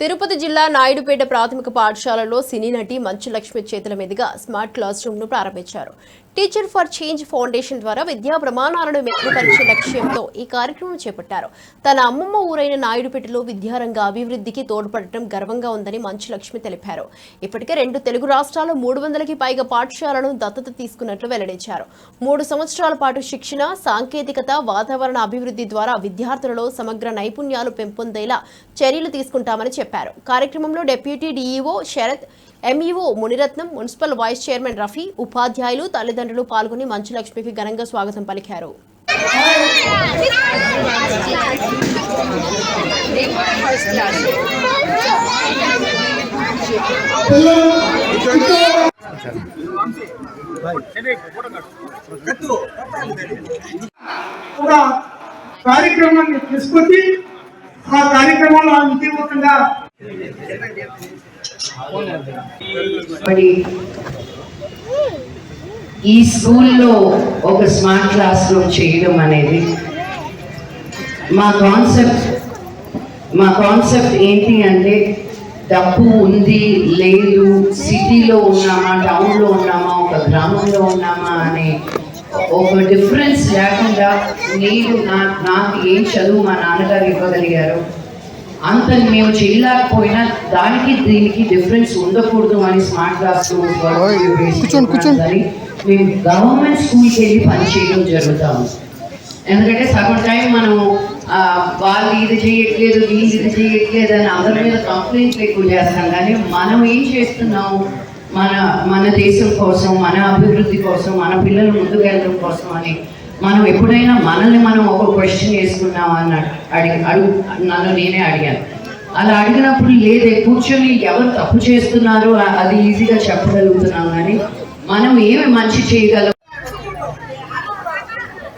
తిరుపతి జిల్లా నాయుడుపేట ప్రాథమిక పాఠశాలలో సినీ నటి మంచు లక్ష్మి చేతుల మీదుగా స్మార్ట్ క్లాస్ రూమ్ను ప్రారంభించారు. టీచర్ ఫర్ చేంజ్ ఫౌండేషన్ ద్వారా విద్యా ప్రమాణాలను మెరుగుపరిచే లక్ష్యంతో ఈ కార్యక్రమం చేపట్టారు. తన అమ్మమ్మ ఊరైన నాయుడుపేటలో విద్యారంగ అభివృద్ధికి తోడ్పడటం గర్వంగా ఉందని మంచు లక్ష్మి తెలిపారు. ఇప్పటికే రెండు తెలుగు రాష్ట్రాలు మూడు వందలకి పైగా పాఠశాలను దత్తత తీసుకున్నట్లు వెల్లడించారు. మూడు సంవత్సరాల పాటు శిక్షణ సాంకేతికత వాతావరణ అభివృద్ధి ద్వారా విద్యార్థులలో సమగ్ర నైపుణ్యాలు పెంపొందేలా చర్యలు తీసుకుంటామని చెప్పారు. కార్యక్రమంలో deputy DEO Sharath MEO Muniratnam municipal vice chairman Rafi ఉపాధ్యాయులు తల్లిదండ్రులు పాల్గొని మంచులక్ష్మికి ఘనంగా స్వాగతం పలికారు. ఒక కార్యక్రమాన్ని తీసుకొచ్చి ఆ కార్యక్రమంలో విజయవంతంగా ఈ స్కూల్లో ఒక స్మార్ట్ క్లాస్ రూమ్ చేయడం అనేది మా కాన్సెప్ట్ మా కాన్సెప్ట్ ఏంటి అంటే డబ్బు ఉంది లేదు సిటీలో ఉన్నామా టౌన్లో ఉన్నామా ఒక గ్రామంలో ఉన్నామా అనే ఒక డిఫరెన్స్ లేకుండా నేను నా నాకు ఏం చదువు మా నాన్నగారు ఇవ్వగలిగారు అంత మేము చేయలేకపోయినా దానికి దీనికి డిఫరెన్స్ ఉండకూడదు అని స్మార్ట్ క్లాస్ మేము గవర్నమెంట్ స్కూల్కి వెళ్ళి పనిచేయడం జరుగుతాము ఎందుకంటే సగం టైం మనం ఆ, వాళ్ళు ఇది చేయట్లేదు వీళ్ళు ఇది చేయట్లేదు అని అందరి మీద కంప్లైంట్లు ఎక్కువ చేస్తాం. కానీ మనం ఏం చేస్తున్నాము? మన మన దేశం కోసం మన అభివృద్ధి కోసం మన పిల్లలు ముందుకు వెళ్ళడం కోసం అని మనం ఎప్పుడైనా మనల్ని మనం ఒక క్వశ్చన్ చేసుకున్నావా అని అడిగి అడుగు నన్ను నేనే అడిగాను. అలా అడిగినప్పుడు లేదే కూర్చొని ఎవరు తప్పు చేస్తున్నారో అది ఈజీగా చెప్పగలుగుతున్నాం కానీ మనం ఏమి మంచి చేయగలం